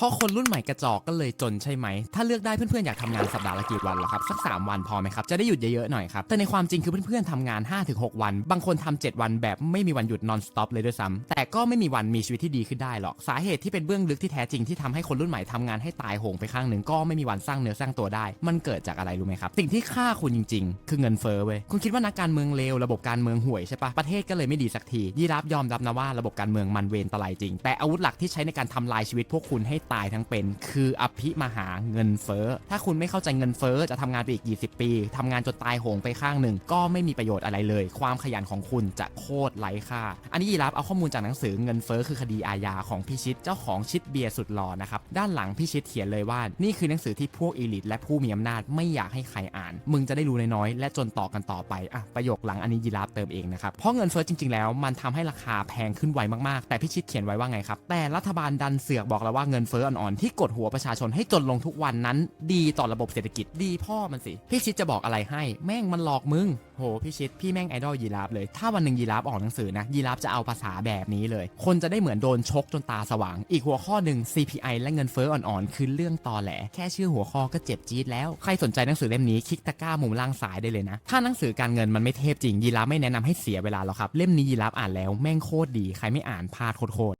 เพราะคนรุ่นใหม่กระจอกก็เลยจนใช่ไหม ถ้าเลือกได้เพื่อนๆอยากทำงานสัปดาห์ละกี่วันหรอครับสัก 3 วันพอไหมครับ จะได้หยุดเยอะๆหน่อยครับ แต่ในความจริงคือเพื่อนๆทำงาน 5-6 วัน บางคนทำ7วันแบบไม่มีวันหยุด non stop เลยด้วยซ้ำแต่ก็ไม่มีวันมีชีวิตที่ดีขึ้นได้หรอก สาเหตุที่เป็นเบื้องลึกที่แท้จริงที่ทำให้คนรุ่นใหม่ทำงานให้ตายโหงไปข้างหนึ่งก็ไม่มีวันสร้างเนื้อสร้างตัวได้ มันเกิดจากอะไรรู้ไหมครับสิ่งที่ฆ่าคุณจริง ๆ คือเงินเฟ้อเว้ยคุณคิดว่านักการเมืองเลวระบบการเมืองห่วยใช่ปะประเทศก็เลยไม่ดีสักทียีรับยอมรับนะว่าระบบการเมืองมันเวรตะไลจริง แต่อาวุธหลักที่ใช้ในการทำลายชีวิตพวกคุณให้ตายทั้งเป็น คืออภิมหาเงินเฟ้อ ถ้าคุณไม่เข้าใจเงินเฟ้อจะทำงานไปอีก 20 ปีทำงานจนตายโหงไปข้างหนึ่ง ก็ไม่มีประโยชน์อะไรเลย ความขยันของคุณจะโคตรไร้ค่า อันนี้ยีรับเอาข้อมูลจากหนังสือเงินเฟ้อคือคดีอาญาของพี่ชิดเจ้าของชิดเบียร์สุดหล่อนะครับ ด้านหลังพี่ชิดเขียนเลยว่า นี่คือหนังสือที่พวกอีลิทและผู้มีอำนาจไม่อยากให้ใครอ่าน มึงจะได้รู้น้อยๆและจนต่อกันต่อไปอะประโยคหลังอันนี้ยีราฟเติมเองนะครับเพราะเงินเฟ้อจริง ๆ แล้วมันทำให้ราคาแพงขึ้นไวมากๆ แต่พี่ชิดเขียนไว้ว่าไงครับแต่รัฐบาลดันเสือกบอกแล้วว่าเงินเฟ้ออ่อนๆที่กดหัวประชาชนให้จนลงทุกวันนั้น ดีต่อระบบเศรษฐกิจดีพ่อมันสิพี่ชิดจะบอกอะไรให้ แม่งมันหลอกมึงโหพี่ชิดพี่แม่งไอดอลยีราฟเลย ถ้าวันหนึ่งยีราฟออกหนังสือนะยีราฟจะเอาภาษาแบบนี้เลย คนจะได้เหมือนโดนชกจนตาสว่าง อีกหัวข้อหนึ่ง CPI และเงินเฟ้ออ่อนๆคือเรื่องตอแหล แค่ชื่อหัวข้อก็เจ็บจี๊ดแล้ว ใครสนใจหนังสือเล่มนี้คลิกตะกร้ามุมล่างซ้ายได้เลยนะ ถ้าหนังสือการเงินมันไม่เทพจริงยีราฟไม่แนะนำให้เสียเวลาหรอกครับเล่มนี้ยีราฟอ่านแล้วแม่งโคตรดีใครไม่อ่านพลาดโคตร